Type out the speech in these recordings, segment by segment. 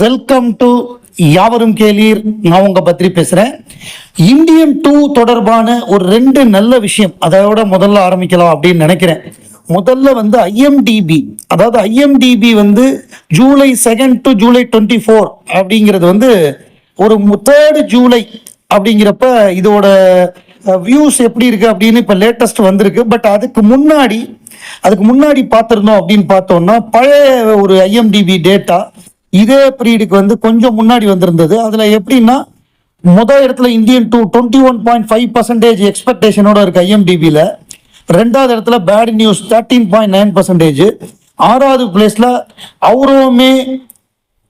Welcome to யாவரும் கேளீர். நான் உங்க பத்திரி பேசுறேன். இந்தியன் டூ தொடர்பான ஒரு ரெண்டு நல்ல விஷயம் அதோட முதல்ல ஆரம்பிக்கலாம் அப்படின்னு நினைக்கிறேன். முதல்ல வந்து ஐஎம்டிபி அதாவது ஐஎம்டிபி வந்து July second to July twenty four அப்படிங்கிறது வந்து ஒரு தேர்டு ஜூலை அப்படிங்கிறப்ப இதோட வியூஸ் எப்படி இருக்கு அப்படின்னு இப்போ லேட்டஸ்ட் வந்திருக்கு. பட் அதுக்கு முன்னாடி அதுக்கு முன்னாடி பார்த்துருந்தோம் அப்படின்னு பார்த்தோம்னா பழைய ஒரு ஐஎம்டிபி டேட்டா இதே பீரியடுக்கு வந்து கொஞ்சம் முன்னாடி வந்திருந்தது. அதுல எப்படின்னா முதல் இடத்துல Indian two twenty one point five percentage எக்ஸ்பெக்டேஷனோட இருக்கு ஐஎம்டிபியில் ரெண்டாவது இடத்துல bad news thirteen point nine percentage ஆறாவது பிளேஸ்ல அவுரோமே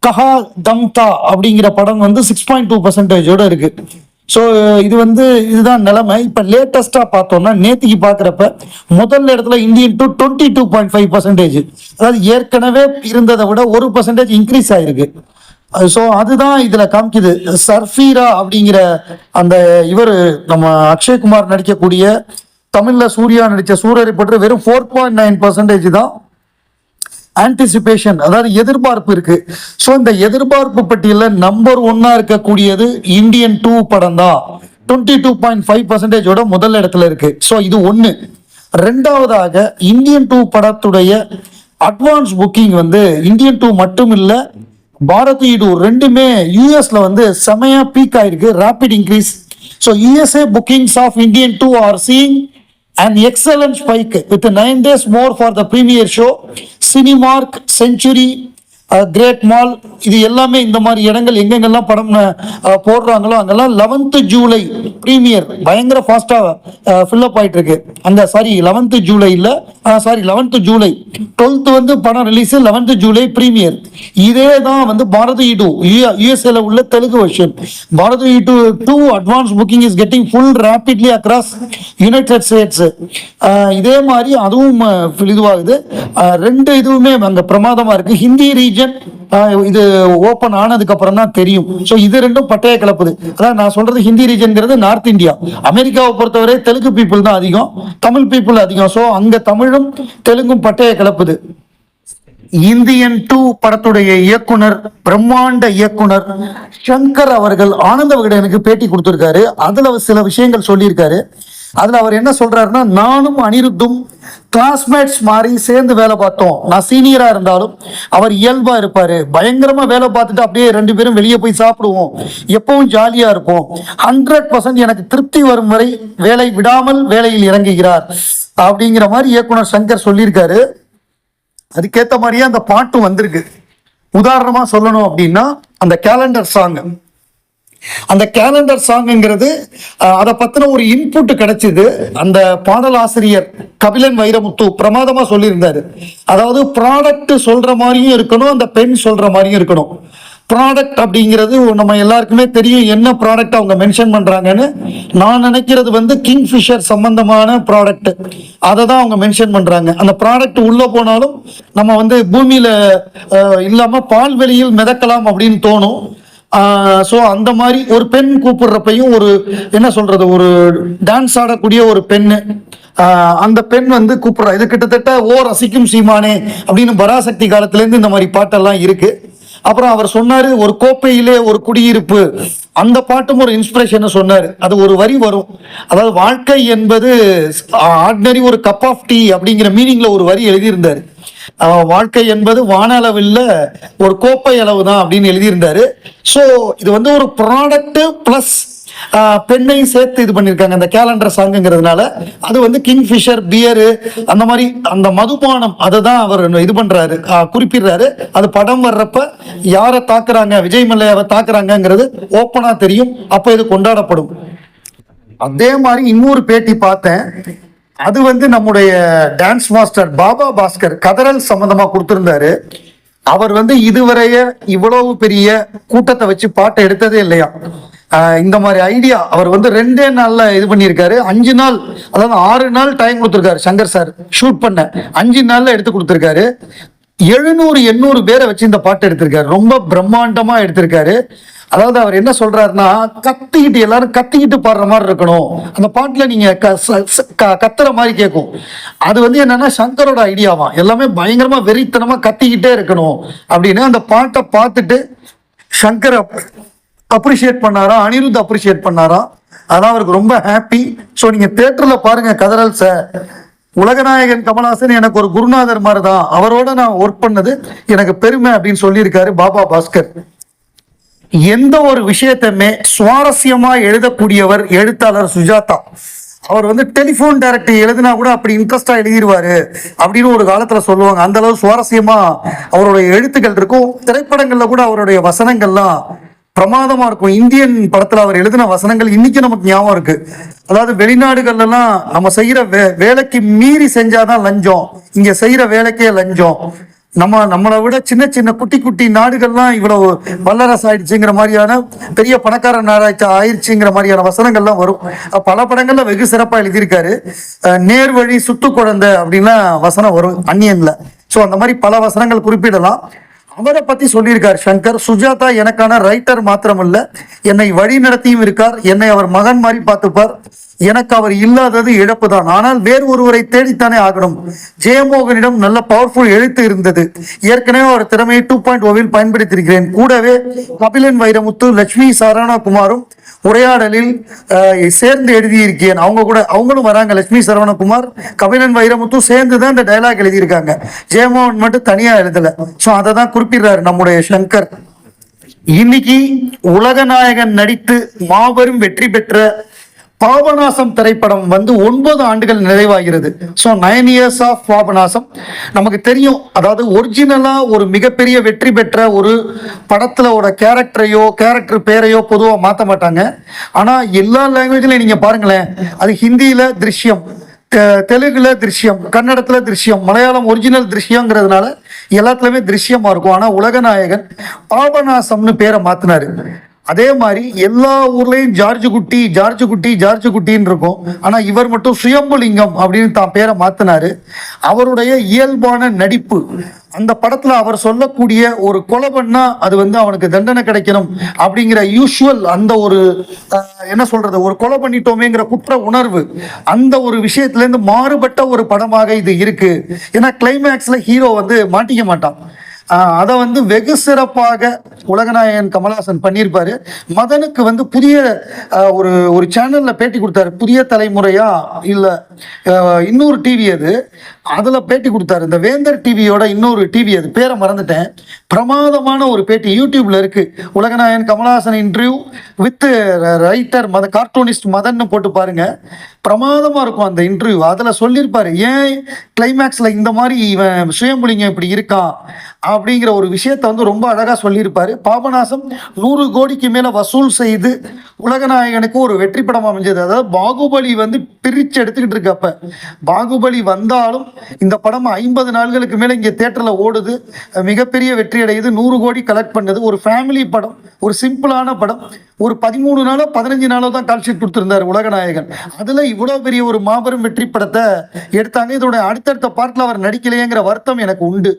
கஹா தம்தா அப்படிங்கிற படம் வந்து சிக்ஸ் பாயிண்ட் டூ பர்சன்டேஜோட இருக்கு. ஸோ இது வந்து இதுதான் நிலைமை. இப்போ லேட்டஸ்டாக பார்த்தோம்னா நேத்திக்கு பார்க்குறப்ப முதல் இடத்துல Indian two twenty two point five percentage அதாவது ஏற்கனவே இருந்ததை விட ஒரு பர்சன்டேஜ் இன்க்ரீஸ் ஆகிருக்கு ஸோ அதுதான் இதில் காமிக்குது. சர்ஃபீரா அப்படிங்கிற அந்த இவர் நம்ம அக்ஷய்குமார் நடிக்கக்கூடிய தமிழில் சூர்யா நடித்த சூரரை பற்றி வெறும் ஃபோர் பாயிண்ட் நைன் பர்சன்டேஜ் தான். ஆன்டிசிபேஷன் அதாவது எதிர்பார்ப்பு இருக்கு. ஸோ இந்த எதிர்பார்ப்பு பட்டியலில் நம்பர் ஒன்னா இருக்கக்கூடியது இந்தியன் டூ படம் தான். டுவெண்ட்டி டூ பாயிண்ட் ஃபைவ் பர்சன்டேஜோட முதல் இடத்துல இருக்கு. ஸோ இது ஒன்று ரெண்டாவதாக இந்தியன் டூ படத்துடைய அட்வான்ஸ் புக்கிங் வந்து இந்தியன் டூ மட்டும் இல்லை பாரதி டூ ரெண்டுமே யூஎஸ்ல வந்து செமையா பீக் ஆயிருக்கு rapid increase so USA bookings of Indian two are seeing and excellence spike. With nine days more for the premiere show Cinemark Century Great Mall இது எல்லாமே இந்த மாதிரி இடங்கள் எங்கெங்கெல்லாம் படம் போடுறாங்களோ அங்கெல்லாம் லெவன்த்து ஜூலை ப்ரீமியர் பயங்கர ஃபாஸ்ட்டாக ஃபில்லப் ஆகிட்டு இருக்கு அந்த சாரி லெவன்த்து ஜூலையில் சாரி லெவன்த்து ஜூலை டுவெல்த்து வந்து படம் ரிலீஸ் லெவன்த்து ஜூலை ப்ரீமியர் இதே தான் வந்து பாரதி டூ யூஎஸ்ஏல உள்ள Telugu version Bharathi two two advance booking is getting full rapidly across United States இதே மாதிரி அதுவும் இதுவாகுது. ரெண்டு இதுவுமே அங்கே பிரமாதமாக இருக்குது ஹிந்தி ரீஜன் இது ஓப்பன் ஆனதுக்கு அப்புறம் தான் தெரியும். ஸோ இது ரெண்டும் பட்டைய கலப்புது. அதான் நான் சொல்றது ஹிந்தி ரீஜன்ங்கிறது நார்த் இந்தியா அமெரிக்காவை பொறுத்தவரை தெலுங்கு பீப்புள் தான் அதிகம் தமிழ் பீப்புள் அதிகம். ஸோ அங்க தமிழும் தெலுங்கும் பட்டைய கலப்புது. இந்தியன் டூ படத்துடைய இயக்குனர் பிரம்மாண்ட இயக்குனர் சங்கர் அவர்கள் ஆனந்த விகடனுக்கு பேட்டி கொடுத்திருக்காரு. அதுல சில விஷயங்கள் சொல்லியிருக்காரு. அதுல அவர் என்ன சொல்றாருன்னா நானும் அனிருத்தும் கிளாஸ்மேட்ஸ் மாதிரி சேர்ந்து வேலை பார்த்தோம். நான் சீனியராக இருந்தாலும் அவர் இயல்பாக இருப்பார். பயங்கரமாக வேலை பார்த்துட்டு அப்படியே ரெண்டு பேரும் வெளியே போய் சாப்பிடுவோம். எப்பவும் ஜாலியாக இருப்போம். ஹண்ட்ரட் பர்சன்ட் எனக்கு திருப்தி வரும் வரை வேலை விடாமல் வேலையில் இறங்குகிறார். அப்படிங்கிற மாதிரி இயக்குனர் சங்கர் சொல்லியிருக்காரு. அதுக்கேற்ற மாதிரியே அந்த பாட்டும் வந்திருக்கு. உதாரணமாக சொல்லணும் அப்படின்னா அந்த கேலண்டர் சாங் அந்த கேலண்டர் சாங்ங்கிறது அதை பத்தின ஒரு இன்புட் கிடைச்சிது. அந்த பாடலாசிரியர் கபிலன் வைரமுத்து பிரமாதமா சொல்லியிருந்தாரு. அதாவது ப்ராடக்ட் சொல்ற மாதிரியும் இருக்கணும் அந்த பெண் சொல்ற மாதிரியும் இருக்கணும். ப்ராடக்ட் அப்படிங்கிறது நம்ம எல்லாருக்குமே தெரியும் என்ன ப்ராடக்ட் அவங்க மென்ஷன் பண்றாங்கன்னு. நான் நினைக்கிறது வந்து கிங் ஃபிஷர் சம்பந்தமான ப்ராடக்ட் அதை தான் அவங்க மென்ஷன் பண்றாங்க. அந்த ப்ராடக்ட் உள்ளே போனாலும் நம்ம வந்து பூமியில இல்லாமல் இல்லாம பால்வெளியில் மிதக்கலாம் அப்படின்னு தோணும். ஸோ அந்த மாதிரி ஒரு பெண் கூப்பிடுறப்பையும் ஒரு என்ன சொல்றது ஒரு டான்ஸ் ஆடக்கூடிய ஒரு பெண்ணு. அந்த பெண் வந்து கூப்பிடுறா இது கிட்டத்தட்ட ஓ ரசிக்கும் சீமானே அப்படின்னு பராசக்தி காலத்துலேருந்து இந்த மாதிரி பாட்டெல்லாம் இருக்கு. அப்புறம் அவர் சொன்னாரு ஒரு கோப்பையிலே ஒரு குடியிருப்பு அந்த பாட்டும் ஒரு இன்ஸ்பிரேஷன் சொன்னார். அது ஒரு வரி வரும். அதாவது வாழ்க்கை என்பது ஆர்டினரி ஒரு கப் ஆஃப் டீ அப்படிங்கிற மீனிங்ல ஒரு வரி எழுதியிருந்தார். வாழ்க்கை என்பது வான அளவில் ஒரு கோப்பை அளவு தான் அப்படின்னு எழுதியிருந்தாரு. ஸோ இது வந்து ஒரு ப்ராடக்ட் ப்ளஸ் பெண்ணையும் சேர்த்து இது பண்ணியிருக்காங்க. அந்த கேலண்டர் சாங்குங்கிறதுனால அது வந்து கிங் ஃபிஷர் பியரு அந்த மாதிரி அந்த மதுபானம் அதை தான் அவர் இது பண்றாரு. குறிப்பிடுறாரு. அது படம் வர்றப்ப யாரை தாக்குறாங்க விஜய் மல்லையாவை தாக்குறாங்கங்கிறது ஓப்பனா தெரியும். அப்போ இது கொண்டாடப்படும். அதே மாதிரி இன்னொரு பேட்டி பார்த்தேன். அது வந்து நம்முடைய டான்ஸ் மாஸ்டர் பாபா பாஸ்கர் கதறல் சம்பந்தமா கொடுத்திருந்தாரு. அவர் வந்து இதுவரைய இவ்வளவு பெரிய கூட்டத்தை வச்சு பாட்டை எடுத்ததே இல்லையா? இந்த மாதிரி ஐடியா அவர் வந்து ரெண்டே நாளில் இது பண்ணியிருக்காரு. அஞ்சு நாள் அதாவது ஆறு நாள் டைம் கொடுத்துருக்காரு சங்கர் சார் ஷூட் பண்ண. அஞ்சு நாளில் எடுத்து கொடுத்துருக்காரு. எழுநூறு எண்ணூறு பேரை வச்சு இந்த பாட்டு எடுத்திருக்காரு. ரொம்ப பிரம்மாண்டமா எடுத்திருக்காரு. அதாவது அவர் என்ன சொல்றாருன்னா கத்திக்கிட்டு எல்லாரும் கத்திக்கிட்டு பாடுற மாதிரி இருக்கணும். அந்த பாட்டுல நீங்க க- க- கத்துற மாதிரி கேட்கும். அது வந்து என்னன்னா சங்கரோட ஐடியாவா எல்லாமே பயங்கரமா வெறித்தனமா கத்திக்கிட்டே இருக்கணும். அப்படின்னு அந்த பாட்டை பார்த்துட்டு சங்கரை அப்ரிஷியேட் பண்ணாரா? அனிருத் அப்ரிஷியேட் பண்ணாரா? அதான் அவருக்கு ரொம்ப ஹாப்பி ஸோ நீங்க தேட்டர்ல பாருங்க கதறல் சார். உலகநாயகன் கமல்ஹாசன் எனக்கு ஒரு குருநாதர் மாதிரி தான் அவரோட நான் ஒர்க் பண்ணது எனக்கு பெருமை அப்படின்னு சொல்லியிருக்காரு பாபா பாஸ்கர். எந்த ஒரு விஷயத்தையுமே சுவாரஸ்யமா எழுதக்கூடியவர் எழுத்தாளர் சுஜாதா. அவர் வந்து டெலிஃபோன் டைரக்டர் எழுதினா கூட அப்படி இன்ட்ரெஸ்டா எழுதிடுவாரு அப்படின்னு ஒரு காலத்துல சொல்லுவாங்க. அந்த அளவு சுவாரஸ்யமா அவருடைய எழுத்துக்கள் இருக்கும். திரைப்படங்கள்ல கூட அவருடைய வசனங்கள்லாம் பிரமாதமா இருக்கும். இந்தியன் படத்துல அவர் எழுதின வசனங்கள் இன்னைக்கு நமக்கு ஞாபகம் இருக்கு. அதாவது வெளிநாடுகள்ல எல்லாம் நம்ம செய்யற வே வேலைக்கு மீறி செஞ்சாதான் லஞ்சம். இங்க செய்யற வேலைக்கே லஞ்சம். நம்ம நம்மளை விட சின்ன சின்ன குட்டி குட்டி நாடுகள்லாம் இவ்வளவு வல்லரசு ஆயிடுச்சுங்கிற மாதிரியான பெரிய பணக்கார நாடாச்சு ஆயிடுச்சுங்கிற மாதிரியான வசனங்கள்லாம் வரும். பல படங்கள்ல வெகு சிறப்பா எழுதியிருக்காரு. நேர்வழி சுத்து குழந்தை அப்படின்லாம் வசனம் வரும் அந்நியன்ல. ஸோ அந்த மாதிரி பல வசனங்கள் குறிப்பிடலாம். அவரை பத்தி சொல்லியிருக்கார் சங்கர். சுஜாதா எனக்கான ரைட்டர் மாத்திரமல்ல என்னை வழி நடத்தியும் இருக்கார் என்னை அவர் மகன் மாதிரி பார்த்துப்பார். எனக்கு அவர் இல்லாதது இழப்பு தான் ஆனால் வேறு ஒருவரை தேடித்தானே ஆகணும். ஜெயமோகனிடம் நல்ல பவர்ஃபுல் எழுத்து இருந்தது. ஏற்கனவே அவர் திறமையை டூ பாயிண்ட் ஓவில் பயன்படுத்தியிருக்கிறேன். கூடவே கபிலன் வைரமுத்து லட்சுமி சரவணகுமாரும் உரையாடலில் சேர்ந்து எழுதியிருக்கேன். அவங்க கூட அவங்களும் வராங்க லட்சுமி சரவணகுமார் கபிலன் வைரமுத்து சேர்ந்து தான் இந்த டைலாக் எழுதியிருக்காங்க. ஜெயமோகன் மட்டும் தனியாக எழுதலை. ஸோ அதை தான் குறிப்பிடுறாரு நம்முடைய சங்கர். இன்னைக்கு உலகநாயகன் நடித்து மாபெரும் வெற்றி பெற்ற பாபநாசம் திரைப்படம் வந்து ஒன்பது ஆண்டுகள் நிறைவாகிறது. So nine years of Papanasam. நமக்கு தெரியும் அதாவது ஒரிஜினலா ஒரு மிகப்பெரிய வெற்றி பெற்ற ஒரு படத்துல ஒரு கேரக்டரையோ கேரக்டர் பேரையோ பொதுவாக மாற்ற மாட்டாங்க. ஆனா எல்லா லாங்குவேஜ்லையும் நீங்க பாருங்களேன் அது ஹிந்தியில திருஷ்யம். தெலுங்குல திருஷ்யம் கன்னடத்தில் திருஷ்யம் மலையாளம் ஒரிஜினல் திருஷ்யங்கிறதுனால எல்லாத்துலேயுமே திருஷ்யமாக இருக்கும். ஆனால் உலகநாயகன் பாபநாசம்னு பேரை மாத்தினாரு. அதே மாதிரி எல்லா ஊர்லயும் ஜார்ஜ் குட்டி ஜார்ஜ் குட்டி ஜார்ஜ் குட்டின்னு இருக்கும். ஆனா இவர் மட்டும் சுயம்புலிங்கம் அப்படின்னு தான் பேரை மாத்தினாரு. அவருடைய இயல்பான நடிப்பு அந்த படத்துல அவர் சொல்லக்கூடிய ஒரு கொலை பண்ணா அது வந்து அவனுக்கு தண்டனை கிடைக்கணும் அப்படிங்கிற யூஷுவல் அந்த ஒரு என்ன சொல்றது ஒரு கொலை பண்ணிட்டோமேங்கிற குற்ற உணர்வு அந்த ஒரு விஷயத்துல இருந்து மாறுபட்ட ஒரு படமாக இது இருக்கு. ஏன்னா கிளைமேக்ஸ்ல ஹீரோ வந்து மாட்டிக்க மாட்டான். அதை வந்து வெகு சிறப்பாக உலகநாயகன் கமலஹாசன் பண்ணியிருப்பாரு. மதனுக்கு வந்து புதிய ஒரு ஒரு சேனலில் பேட்டி கொடுத்தாரு. புதிய தலைமுறையா இல்லை இன்னொரு டிவி அது. அதில் பேட்டி கொடுத்தாரு. இந்த வேந்தர் டிவியோட இன்னொரு டிவி அது. பேரை மறந்துட்டேன். பிரமாதமான ஒரு பேட்டி யூடியூப்ல இருக்கு. உலகநாயகன் கமலஹாசன் இன்டர்வியூ வித் ரைட்டர் மத கார்ட்டூனிஸ்ட் மதன்னு போட்டு பாருங்க. பிரமாதமாக இருக்கும் அந்த இன்டர்வியூ அதில் சொல்லியிருப்பாரு ஏன் கிளைமேக்ஸில் இந்த மாதிரி இவன் சுயம்புலிங்கம் இப்படி இருக்கான்? அப்படிங்கிற ஒரு விஷயத்தை வந்து ரொம்ப அழகாக சொல்லியிருப்பார். பாபநாசம் நூறு கோடிக்கு மேலே வசூல் செய்து உலகநாயகனுக்கு ஒரு வெற்றி படம் அமைஞ்சது. அதாவது பாகுபலி வந்து பிரித்து எடுத்துக்கிட்டு இருக்கப்ப பாகுபலி வந்தாலும் இந்த படம் ஐம்பது நாள்களுக்கு மேலே இங்கே தேட்டரில் ஓடுது. மிகப்பெரிய வெற்றி அடையுது. நூறு கோடி கலெக்ட் பண்ணது. ஒரு ஃபேமிலி படம் ஒரு சிம்பிளான படம். ஒரு பதிமூணு நாளோ பதினஞ்சு நாளோ தான் கால்ஷீட் கொடுத்துருந்தார் உலகநாயகன். அதில் இவ்வளோ பெரிய ஒரு மாபெரும் வெற்றி படத்தை எடுத்தாங்க. இதோட அடுத்தடுத்த பார்ட்டில் அவர் நடிக்கலையேங்கிற வருத்தம் எனக்கு உண்டு.